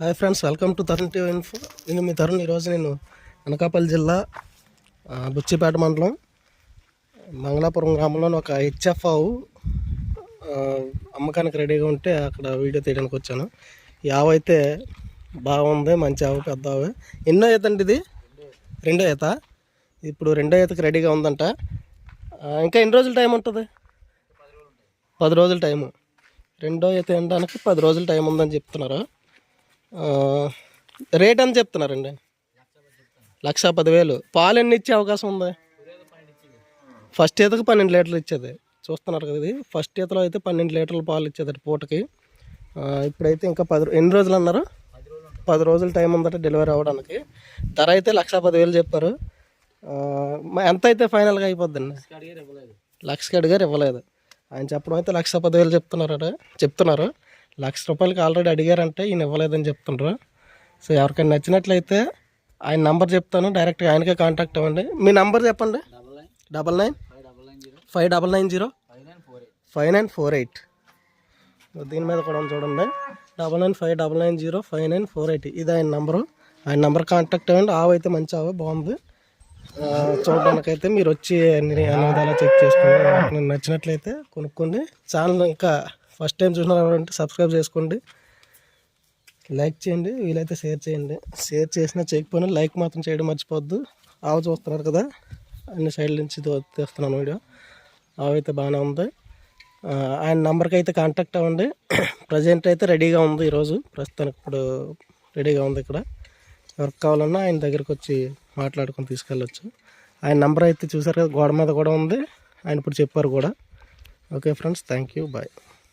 Hi friends welcome to Tarun TV info. నేను మీ తరుణ్ ఈరోజు నేను అనకాపల్లి జిల్లా బుచ్చిపేట మండలం మంగళాపురం గ్రామంలోని ఒక హెచ్ఎఫ్ ఆవు అమ్మకానికి రెడీగా ఉంటే అక్కడ వీడియో తీయడానికి వచ్చాను. ఈ ఆవు అయితే బాగుంది మంచి ఆవు పెద్ద ఆవు. ఎన్నో ఈత అండి ఇది? రెండో ఈత. ఇప్పుడు రెండో ఈతకి రెడీగా ఉందంట. ఇంకా ఎన్ని రోజులు టైం ఉంటుంది? పది రోజుల టైము. రెండో ఈత ఎండడానికి పది రోజులు టైం ఉందని చెప్తున్నారు. రేట్ ఎంత చెప్తున్నారండి? లక్ష పదివేలు. పాలు ఎన్ని ఇచ్చే అవకాశం ఉంది? ఫస్ట్ ఈతకు పన్నెండు లీటర్లు ఇచ్చేది. చూస్తున్నారు కదా ఇది. ఫస్ట్ ఈతలో అయితే పన్నెండు లీటర్ల పాలు ఇచ్చేది పూటకి. ఇప్పుడైతే ఇంకా పది ఎన్ని రోజులు అన్నారు? పది రోజులు టైం ఉందట డెలివరీ అవ్వడానికి. ధర అయితే లక్ష పదివేలు చెప్పారు. ఎంత అయితే ఫైనల్గా అయిపోద్దండి? లక్షకి అడిగారు ఇవ్వలేదు. ఆయన చెప్పడం అయితే లక్ష పదివేలు చెప్తున్నారట చెప్తున్నారు. లక్ష రూపాయలకి ఆల్రెడీ అడిగారంటే ఈయన ఇవ్వలేదని చెప్తున్నారు సో ఎవరికైనా నచ్చినట్లయితే ఆయన నంబర్ చెప్తాను డైరెక్ట్గా ఆయనకే కాంటాక్ట్ అవ్వండి. మీ నంబర్ చెప్పండి. Double nine. Five double nine zero. Five nine four eight. దీని మీద కూడా చూడండి. Double nine five double nine zero five nine four eight. ఇది ఆయన నంబరు. ఆయన నంబర్ కాంటాక్ట్ అవ్వండి. ఆవు అయితే మంచి ఆవు బాగుంది. చూడడానికైతే మీరు వచ్చి అన్ని అనువాదాలు చెక్ చేసుకోండి నచ్చినట్లయితే కొనుక్కోండి. ఛానల్ ఇంకా ఫస్ట్ టైం చూసినారంటే సబ్స్క్రైబ్ చేసుకోండి. లైక్ చేయండి వీలైతే షేర్ చేయండి. షేర్ చేసినా చేయకపోయినా లైక్ మాత్రం చేయడం మర్చిపోద్దు ఆవు చూస్తున్నారు కదా అన్ని సైడ్ల నుంచి తెస్తున్నాను తీస్తున్నాను వీడియో. ఆవైతే అయితే బాగానే ఉంది. ఆయన నెంబర్కి అయితే కాంటాక్ట్ అవ్వండి. ప్రజెంట్ అయితే రెడీగా ఉంది ఈరోజు. ప్రస్తుతానికి ఇప్పుడు రెడీగా ఉంది ఇక్కడ. ఎవరికి కావాలన్నా ఆయన దగ్గరికి వచ్చి మాట్లాడుకొని తీసుకెళ్ళొచ్చు. ఆయన నెంబర్ అయితే చూసారు కదా గోడ మీద కూడా ఉంది. ఆయన ఇప్పుడు చెప్పారు కూడా. Okay friends thank you bye.